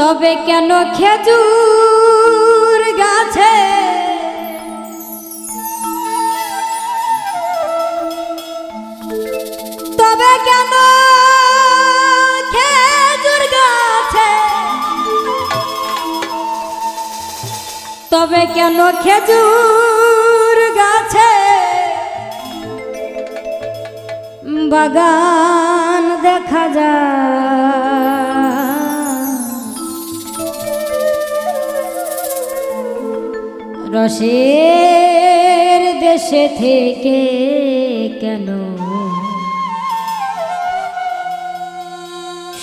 তবে কেন খেজুর গাছে? তবে কেন খেজুর গাছে? তবে কেন খেজুর গাছে? বাগান দেখা যায়। রসের দেশে থেকে কেন?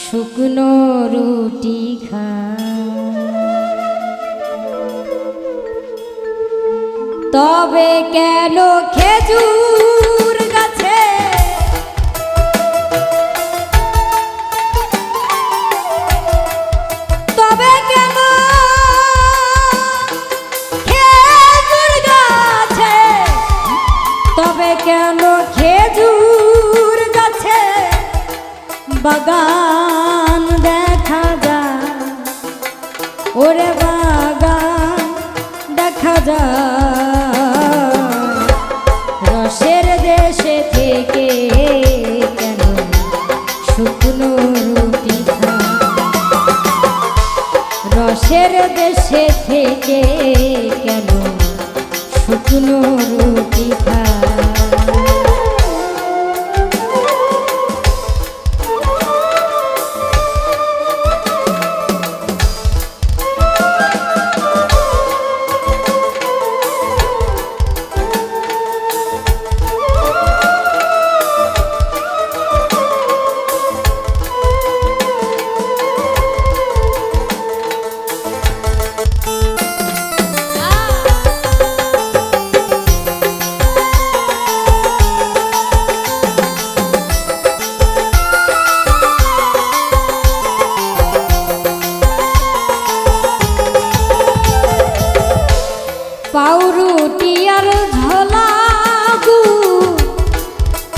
শুকনো রুটি খা। তবে কেন খেজুর কেন খেজুর গাছে বাগান দেখা যায়? ওরে বাগান দেখা যায়। রসের দেশে থেকে কেন শুকনো রুটি রসের দেশে থেকে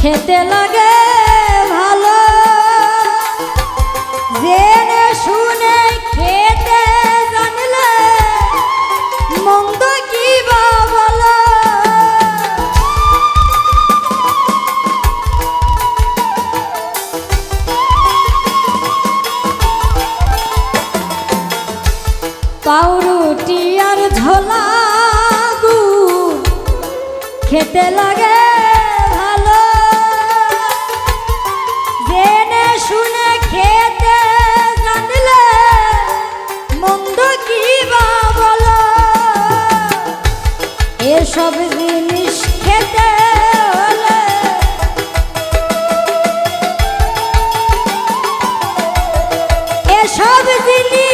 খেতে লাগে ভালো। জেনে শুনে খেতে জানলে মন্দ কি বা বলো? পাউরুটি আর ঝোলা খেতে লাগে এসব জিনিস খেতে এসব জিনিস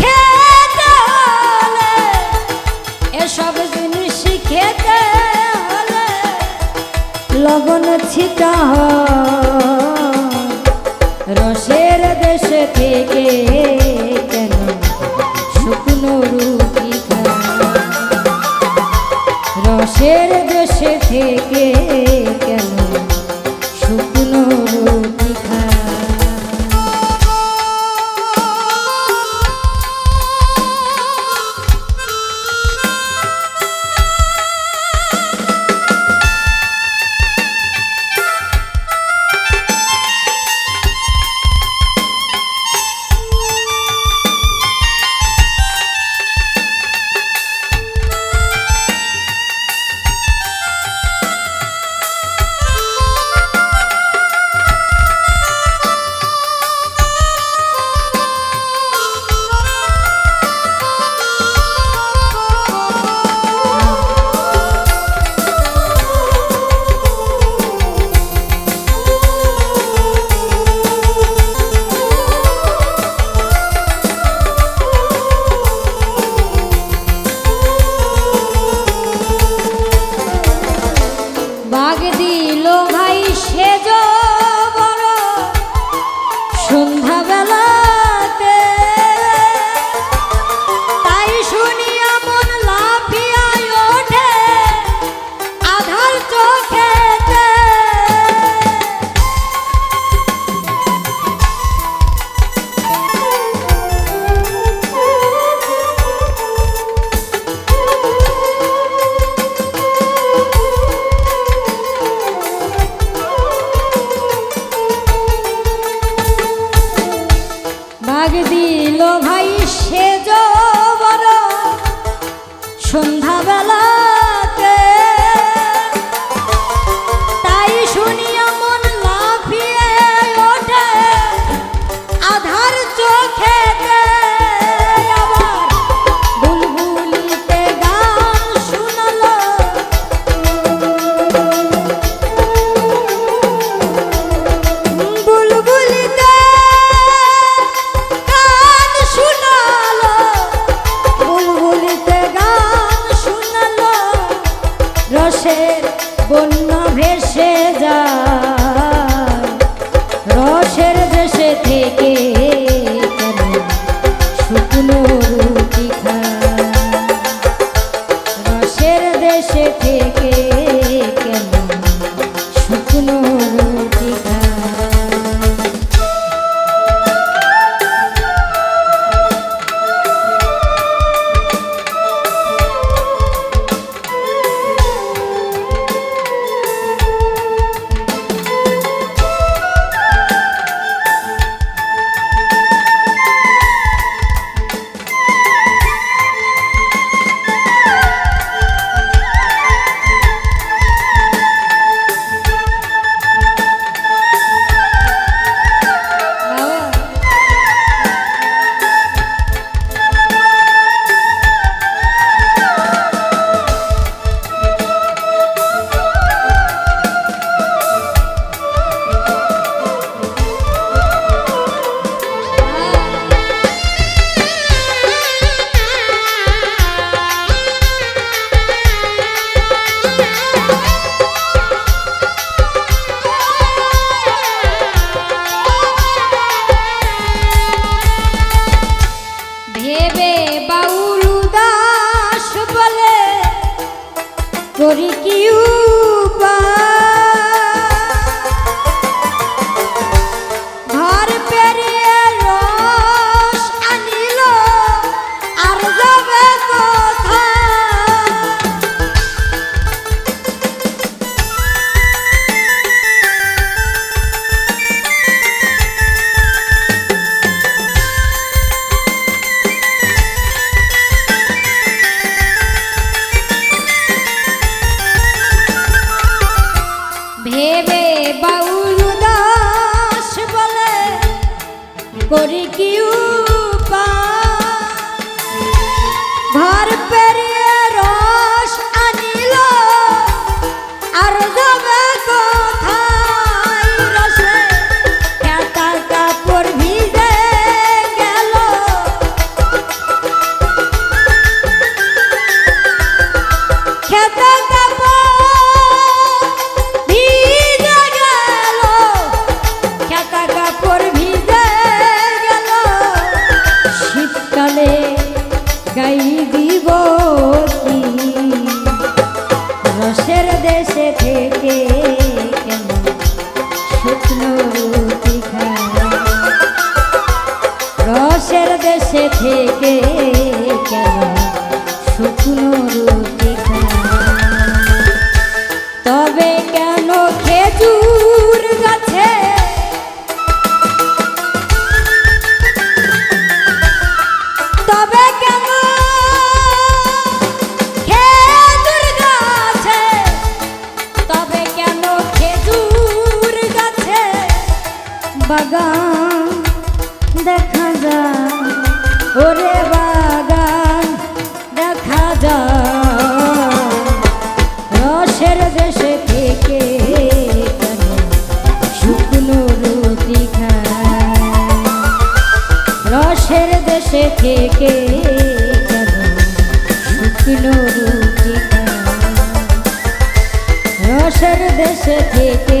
খেতে এসব জিনিস খেতে হলে লবণ ছিটা রসের দেশে থেকে কেন শুকনো রুটি রসের দেশে থেকে কেন lo va ডাক দিল ভাই সে বড় সন্ধ্যাবেলা বন্য ভেসে করে কেউ কাছে থেকে কেন পাশের দেশে থেকে শুকনো রুটি খায়। রসের দেশে থেকে শুকনো রুটি খায়। রসের দেশে থেকে